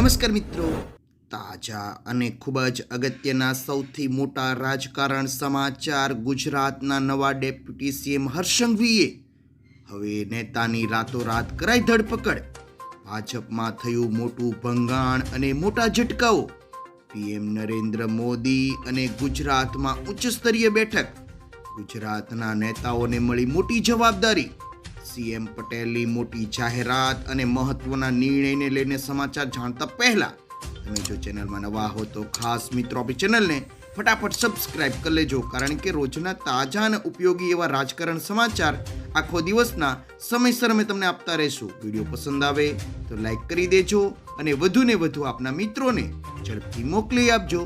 નમસ્કાર મિત્રો. તાજા અને ખૂબ જ અગત્યના સૌથી મોટા રાજકારણ સમાચાર ગુજરાતના નવા ડેપ્યુટી સીએમ હર્ષંઘવીએ હવે નેતાની રાતોરાત કરાઈ ધરપકડ. ભાજપમાં થયું મોટું ભંગાણ અને મોટા ઝટકાઓ. પીએમ નરેન્દ્ર મોદી અને ગુજરાતમાં ઉચ્ચ સ્તરીય બેઠક. ગુજરાતના નેતાઓને મળી મોટી જવાબદારી. સીએમ પટેલની મોટી જાહેરાત અને મહત્વના નિર્ણયને લઈને સમાચાર જાણતા પહેલા તમે જો ચેનલમાં નવા હો તો ખાસ મિત્રો આપણી ચેનલને ફટાફટ સબસ્ક્રાઇબ કરી લેજો, કારણ કે રોજના તાજા અને ઉપયોગી એવા રાજકારણ સમાચાર આખો દિવસના સમયસર અમે તમને આપતા રહીશું. વીડિયો પસંદ આવે તો લાઈક કરી દેજો અને વધુને વધુ આપના મિત્રોને ઝડપથી મોકલી આપજો.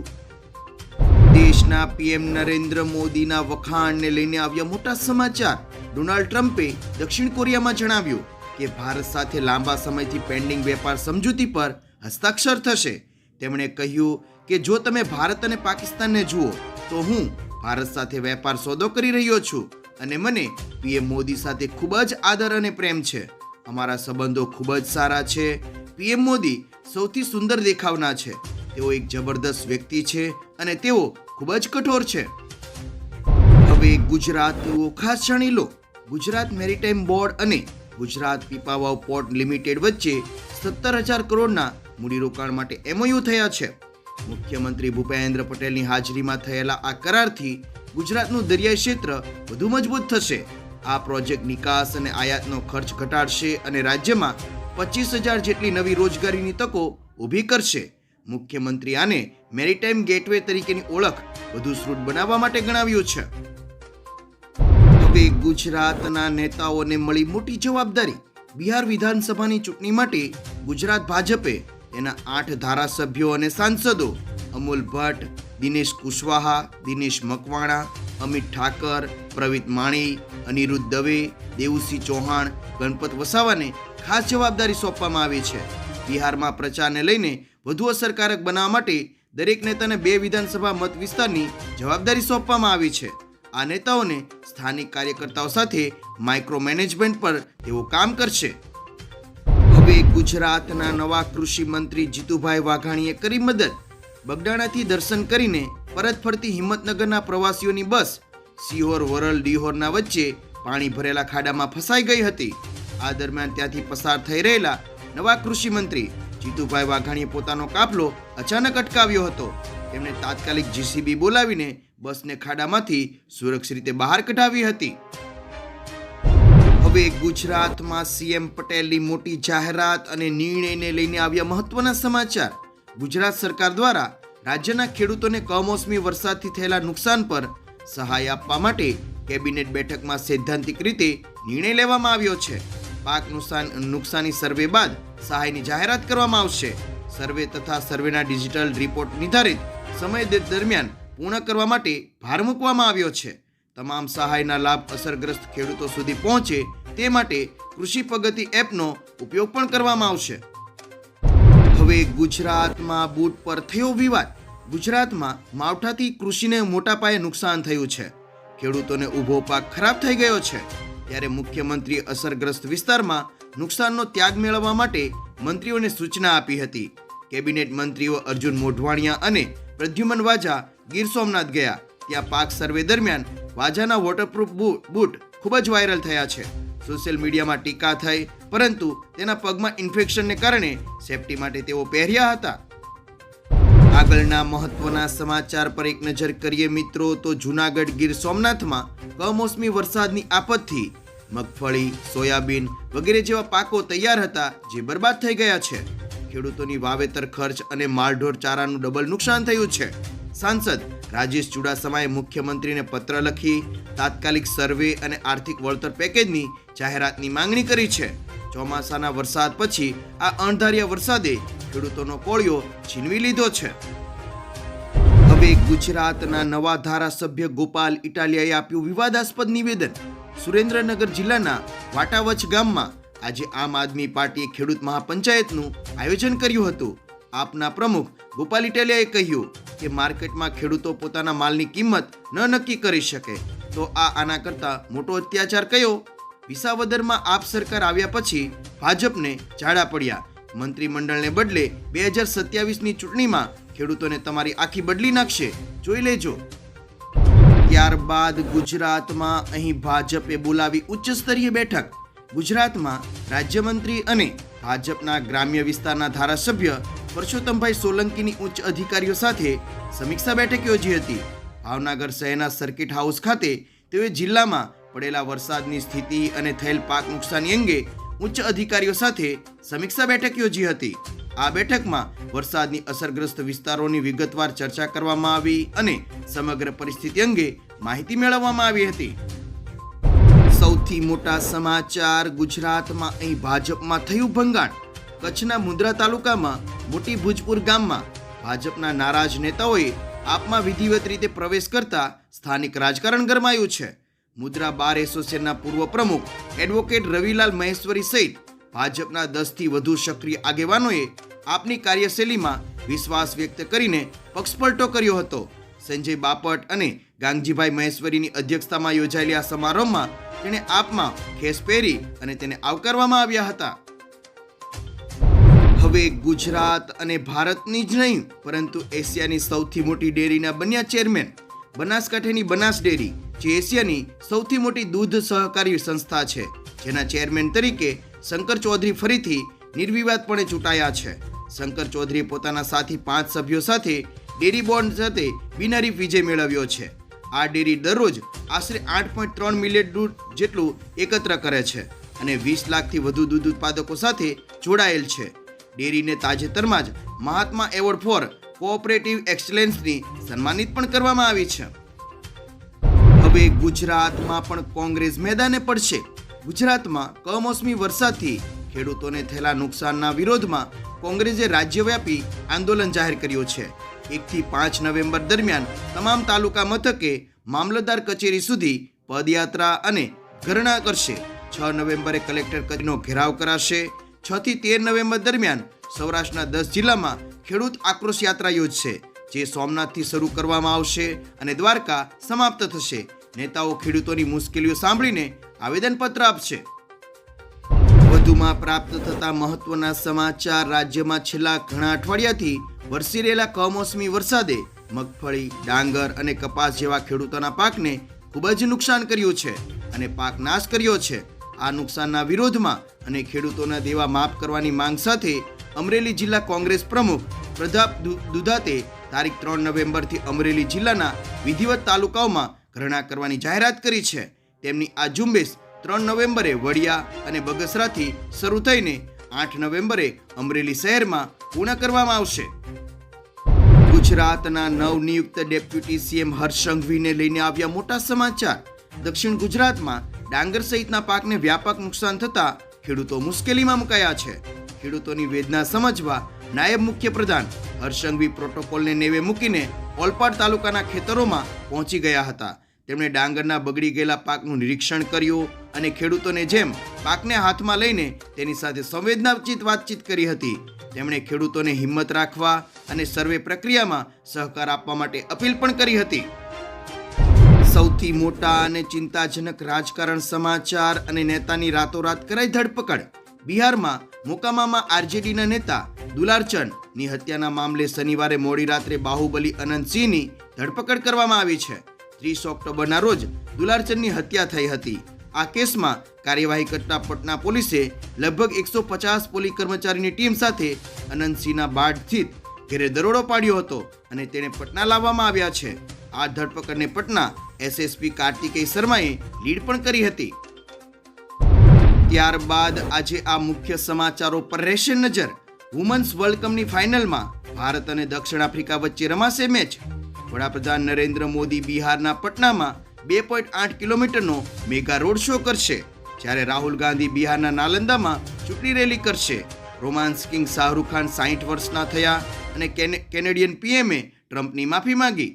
દેશના પીએમ નરેન્દ્ર મોદીના વખાણને લઈને આવ્યા મોટા સમાચાર. ડોનાલ્ડ ટ્રમ્પે દક્ષિણ કોરિયામાં જણાવ્યું કે ભારત સાથે લાંબા સમયથી પેન્ડિંગ વેપાર સમજૂતી પર હસ્તાક્ષર થશે. તેમણે કહ્યું કે જો તમે ભારત અને પાકિસ્તાનને જુઓ, તો હું ભારત સાથે વેપાર સોદો કરી રહ્યો છું અને મને પીએમ મોદી સાથે ખૂબ જ આદર અને પ્રેમ છે. અમારા સંબંધો ખૂબ જ સારા છે. પીએમ મોદી સૌથી સુંદર દેખાવના છે. તેઓ એક જબરદસ્ત વ્યક્તિ છે અને તેઓ ખૂબ જ કઠોર છે. હવે ગુજરાતીઓ ખાસ જાણી લો. ગુજરાત મેરીટાઈમ બોર્ડ અને ગુજરાત પીપાવાવ પોર્ટ લિમિટેડ વચ્ચે સત્તર હજાર કરોડના મૂડીરોકાણ માટે એમઓયુ થયા છે. મુખ્યમંત્રી ભૂપેન્દ્ર પટેલની હાજરીમાં થયેલા આ કરારથી ગુજરાતનું દરિયાઈ ક્ષેત્ર વધુ મજબૂત થશે. આ પ્રોજેક્ટ નિકાસ અને આયાતનો ખર્ચ ઘટાડશે અને રાજ્યમાં પચીસ હજાર જેટલી નવી રોજગારીની તકો ઊભી કરશે. મુખ્યમંત્રી આને મેરીટાઈમ ગેટવે તરીકેની ઓળખ વધુ સુદૃઢ બનાવવા માટે ગણાવ્યું છે. હવે ગુજરાતના નેતાઓને મળી મોટી જવાબદારી. બિહાર વિધાનસભાની ચૂંટણી માટે ગુજરાત ભાજપે એના આઠ ધારાસભ્યો અને સાંસદો અમોલ ભટ્ટ, દિનેશ કુશવાહા, દિનેશ મકવાણા, અમિત ઠાકર, પ્રવીત માણી અનિરુદ્ધ દવે દેવુસિંહ ચૌહાણ, ગણપત વસાવાને ખાસ જવાબદારી સોંપવામાં આવી છે. બિહારમાં પ્રચારને લઈને વધુ અસરકારક બનાવવા માટે દરેક નેતાને બે વિધાનસભા મત વિસ્તારની જવાબદારી સોંપવામાં આવી છે. આ નેતાઓને સ્થાનિક કાર્યકર્તાઓ સાથે માઇક્રો મેનેજમેન્ટ પર તેઓ કામ કરશે. હવે ગુજરાતના નવા કૃષિ મંત્રી જીતુભાઈ વાઘાણીએ કરી મદદ. બગડાણાથી દર્શન કરીને પરત ફરતી હિંમતનગરના પ્રવાસીઓની બસ સિહોર, વરલ, ડિહોરના વચ્ચે પાણી ભરેલા ખાડામાં ફસાઈ ગઈ હતી. આ દરમિયાન ત્યાંથી પસાર થઈ રહેલા નવા કૃષિ મંત્રી જીતુભાઈ વાઘાણીએ પોતાનો કાફલો અચાનક અટકાવ્યો હતો. તેમણે તાત્કાલિક જીસીબી બોલાવીને બસને ખાડામાંથી સુરક્ષિત રીતે બહાર કઢાવી હતી. હવે ગુજરાતમાં સીએમ પટેલની મોટી જાહેરાત અને નિર્ણયને લઈને આવ્યા મહત્વના સમાચાર. ગુજરાત સરકાર દ્વારા રાજ્યના ખેડૂતોને કમોસમી વરસાદથી થયેલા નુકસાન પર સહાય આપવા માટે કેબિનેટ બેઠકમાં સૈદ્ધાંતિક રીતે નિર્ણય લેવામાં આવ્યો છે. પાક નુકસાન, નુકસાની સર્વે બાદ સહાયની જાહેરાત કરવામાં આવશે. સર્વે તથા સર્વેના ડિજિટલ રિપોર્ટ નિર્ધારિત સમય દરમિયાન પૂર્ણ કરવા માટે ભાર મૂકવામાં આવ્યો છે. તમામ સહાયના લાભ અસરગ્રસ્ત ખેડૂતો સુધી પહોંચે તે માટે કૃષિ પ્રગતિ એપનો ઉપયોગ પણ કરવામાં આવશે. હવે ગુજરાતમાં બૂટ પર થયો વિવાદ. ગુજરાતમાં માવઠાથી કૃષિને મોટા પાયે નુકસાન થયું છે. ખેડૂતોને ઊભો પાક ખરાબ થઈ ગયો છે. ત્યારે મુખ્યમંત્રી અસરગ્રસ્ત વિસ્તારમાં નુકસાનનો ત્યાગ મેળવવા માટે મંત્રીઓને સૂચના આપી હતી. કેબિનેટ મંત્રીઓ અર્જુન મોઢવાણિયા અને પ્રદ્યુમન વાજા ગીર સોમનાથ ગયા. ત્યાં પાક સર્વે દરમિયાન વાજાના વોટરપ્રૂફ બૂટ ખૂબ જ વાયરલ થયા છે. સોશિયલ મીડિયામાં ટીકા થઈ, પરંતુ તેના પગમાં ઇન્ફેક્શનને કારણે સેફટી માટે તેઓ પહેર્યા હતા. આગળના મહત્વના સમાચાર પર એક નજર કરીએ મિત્રો, તો જૂનાગઢ ગીર સોમનાથમાં કમોસમી વરસાદની આપતથી મગફળી, સોયાબીન વગેરે જેવા પાકો તૈયાર હતા જે બરબાદ થઈ ગયા છે. ખેડૂતોની વાવેતર ખર્ચ અને માલઢોર ચારાનું ડબલ નુકસાન થયું છે. સાંસદ રાજેશ ચુડાસમાએ મુખ્યમંત્રીને પત્ર લખી તાત્કાલિક સર્વે અને આર્થિક વળતર પેકેજની જાહેરાતની માંગણી કરી છે. ચોમાસાના વરસાદ પછી આ અણધાર્યા વરસાદે ખેડૂતોનો કોળિયો છીનવી લીધો છે. હવે ગુજરાતના નવા ધારાસભ્ય ગોપાલ ઇટાલિયાએ આપ્યું વિવાદાસ્પદ નિવેદન. સુરેન્દ્રનગર જિલ્લાના વાટાવચ ગામમાં આજે આમ આદમી પાર્ટીએ ખેડૂત મહાપંચાયતનું આયોજન કર્યું હતું. આપના પ્રમુખ ગોપાલ ઇટાલિયાએ કહ્યું કે માર્કેટમાં ખેડૂતો પોતાના માલની કિંમત ન નક્કી કરી શકે. તો આ આના કરતાં મોટો અત્યાચાર કયો? વિસાવદરમાં આપ સરકાર આવ્યા પછી ભાજપને ઝાડા પડ્યા. મંત્રીમંડળને બદલે બે હજાર સત્યાવીસની ચૂંટણીમાં ખેડૂતોને તમારી આખી બદલી નાખશે. જોઈ લેજો. ત્યારબાદ ગુજરાતમાં અહીં ભાજપે બોલાવી ઉચ્ચ સ્તરીય બેઠક. ગુજરાતમાં રાજ્યમંત્રી અને ભાજપના ગ્રામ્ય વિસ્તારના ધારાસભ્ય પરસોત્તમભાઈ સોલંકીની ઉચ્ચ અધિકારીઓ સાથે સમીક્ષા બેઠક યોજી હતી. ભાવનગર શહેરના સર્કિટ હાઉસ ખાતે તેઓએ જિલ્લામાં પડેલા વરસાદની સ્થિતિ અને થયેલ પાક નુકસાની અંગે ઉચ્ચ અધિકારીઓ સાથે સમીક્ષા બેઠક યોજી હતી. આ બેઠકમાં વરસાદની અસરગ્રસ્ત વિસ્તારોની વિગતવાર ચર્ચા કરવામાં આવી અને સમગ્ર પરિસ્થિતિ અંગે માહિતી મેળવવામાં આવી હતી. સૌથી મોટા સમાચાર ગુજરાતમાં અહીં ભાજપમાં થયું ભંગાણ. કચ્છના મુન્દ્રા તાલુકામાં મોટી ભુજપુર ગામમાં ભાજપના નારાજ નેતાઓએ આપમાં વિધિવત રીતે પ્રવેશ કરતા સ્થાનિક રાજકારણ ગરમાયું છે. મુદ્રા બાર એસોસિએશનના પૂર્વ પ્રમુખ એડવોકેટ રવિલાલ મહેશ્વરી સહિત ભાજપના દસથી વધુ સક્રિય આગેવાનોએ આપની કાર્યશૈલીમાં વિશ્વાસ વ્યક્ત કરીને પક્ષપલટો કર્યો હતો. સંજય બાપટ અને ગાંગજીભાઈ મહેશ્વરીની અધ્યક્ષતામાં યોજાયેલી આ સમારોહમાં તેણે આપમાં ખેસ પહેરી અને તેને આવકારવામાં આવ્યા હતા. હવે ગુજરાત અને ભારતની જ નહીં, પરંતુ એશિયાની સૌથી મોટી ડેરીના બન્યા ચેરમેન, બનાસકાંઠાની બનાસ ડેરી, જે એશિયાની સૌથી મોટી દૂધ સહકારી સંસ્થા છે, જેના ચેરમેન તરીકે શંકર ચૌધરી ફરીથી નિર્વિવાદપણે ચૂંટાયા છે. શંકર ચૌધરીએ પોતાના સાથી પાંચ સભ્યો સાથે ડેરી બોર્ડ સાથે બિનારી વિજય મેળવ્યો છે. આ ડેરી દરરોજ આશરે આઠ પોઈન્ટ ત્રણ મિલિયન દૂધ જેટલું એકત્ર કરે છે અને વીસ લાખથી વધુ દૂધ ઉત્પાદકો સાથે જોડાયેલ છે. ડેરીને તાજેતરમાં જ મહાત્મા એવોર્ડ ફોર કોઓપરેટિવ એક્સલેન્સની સન્માનિત પણ કરવામાં આવી છે. હવે ગુજરાતમાં પણ કોંગ્રેસ મેદાને પડશે. ગુજરાતમાં કમોસમી વરસાદથી ખેડૂતોને થયેલા નુકસાનના વિરોધમાં કોંગ્રેસે રાજ્યવ્યાપી આંદોલન જાહેર કર્યું છે. એકથી પાંચ નવેમ્બર દરમિયાન તમામ તાલુકા મથકે મામલતદાર કચેરી સુધી પદયાત્રા અને ધરણા કરશે. છ નવેમ્બરે કલેક્ટર કચેરીનો ઘેરાવ કરાશે. છ થી તેર નવેમ્બર દરમિયાન સૌરાષ્ટ્રના દસ જિલ્લામાં ખેડૂત આક્રોશ યાત્રા યોજશે, જે સોમનાથથી શરૂ કરવામાં આવશે અને દ્વારકા સમાપ્ત થશે. નેતાઓ ખેડૂતોની મુશ્કેલીઓ સાંભળીને આવેદનપત્ર આપશે. વધુમાં પ્રાપ્ત થતા મહત્વના સમાચાર રાજ્યમાં છેલ્લા ઘણા અઠવાડિયાથી વરસી રહેલા કમોસમી વરસાદે મગફળી, ડાંગર અને કપાસ જેવા ખેડૂતોના પાકને ખૂબ જ નુકસાન કર્યું છે અને પાક નાશ કર્યો છે. આ નુકસાનના વિરોધમાં અને ખેડૂતોના દેવા માફ કરવાની માંગ સાથે અમરેલી જિલ્લા કોંગ્રેસ પ્રમુખ પ્રતાપ દુધાતે તારીખ ત્રણ નવેમ્બરથી અમરેલી જિલ્લાના વિધિવત તાલુકાઓમાં ઘરણા કરવાની જાહેરાત કરી છે. તેમની આ ઝુંબેશ ત્રણ નવેમ્બરે વડિયા અને બગસરાથી શરૂ થઈને આઠ નવેમ્બરે અમરેલી શહેરમાં પૂર્ણ કરવામાં આવશે. ગુજરાતના નવનિયુક્ત ડેપ્યુટી સીએમ હર્ષ સંઘવીને લઈને આવ્યા મોટા સમાચાર. દક્ષિણ ગુજરાતમાં ડાંગર સહિતના પાકને વ્યાપક નુકસાન થતા ખેડૂતો મુશ્કેલીમાં મુકાયા છે. ખેડૂતોની વેદના સમજવા નાયબ મુખ્યપ્રધાન હર્ષંગવી પ્રોટોકોલને નેવે મૂકીને ઓલપાડ તાલુકાના ખેતરોમાં પહોંચી ગયા હતા. તેમણે ડાંગરના બગડી ગયેલા પાકનું નિરીક્ષણ કર્યું અને ખેડૂતોને જેમ પાકને હાથમાં લઈને તેની સાથે સંવેદનાચિત વાતચીત કરી હતી. તેમણે ખેડૂતોને હિંમત રાખવા અને સર્વે પ્રક્રિયામાં સહકાર આપવા માટે અપીલ પણ કરી હતી. સૌથી મોટા અને ચિંતાજનક રાજકારણ સમાચાર અને નેતાની રાતોરાત કરાઈ ધરપકડ. બિહારમાં મોકામામાં આરજેડીના નેતા દુલારચંદની હત્યાના મામલે શનિવારે મોડી રાત્રે બાહુબલી અનંતસિંહની ધરપકડ કરવામાં આવી છે. ત્રીસ ઓક્ટોબરના રોજ દુલારચંદની હત્યા થઈ હતી. આ કેસમાં કાર્યવાહી કરતા પટના પોલીસે લગભગ એકસો પચાસ પોલીસ કર્મચારીની ટીમ સાથે અનંતસિંહના બાઢ સ્થિત ઘેરે દરોડો પાડ્યો હતો અને તેને પટના લાવવામાં આવ્યા છે. આ ધરપકડને પટના એસએસપી કાર્તિકેય શર્માએ લીડ પણ કરી હતી. ત્યારબાદ આજે આ મુખ્ય સમાચારો પર રહેશે નજર. વુમન્સ વર્લ્ડ કપની ફાઇનલમાં ભારત અને દક્ષિણ આફ્રિકા વચ્ચે રમાશે મેચ. વડાપ્રધાન નરેન્દ્ર મોદી બિહારના પટનામાં બે પોઈન્ટ આઠ કિલોમીટરનો મેગા રોડ શો કરશે, જ્યારે રાહુલ ગાંધી બિહારના નાલંદામાં ચૂંટણી રેલી કરશે. રોમાન્સ કિંગ શાહરૂખ ખાન સાહીઠ વર્ષના થયા અને કેનેડિયન પીએમએ ટ્રમ્પની માફી માંગી.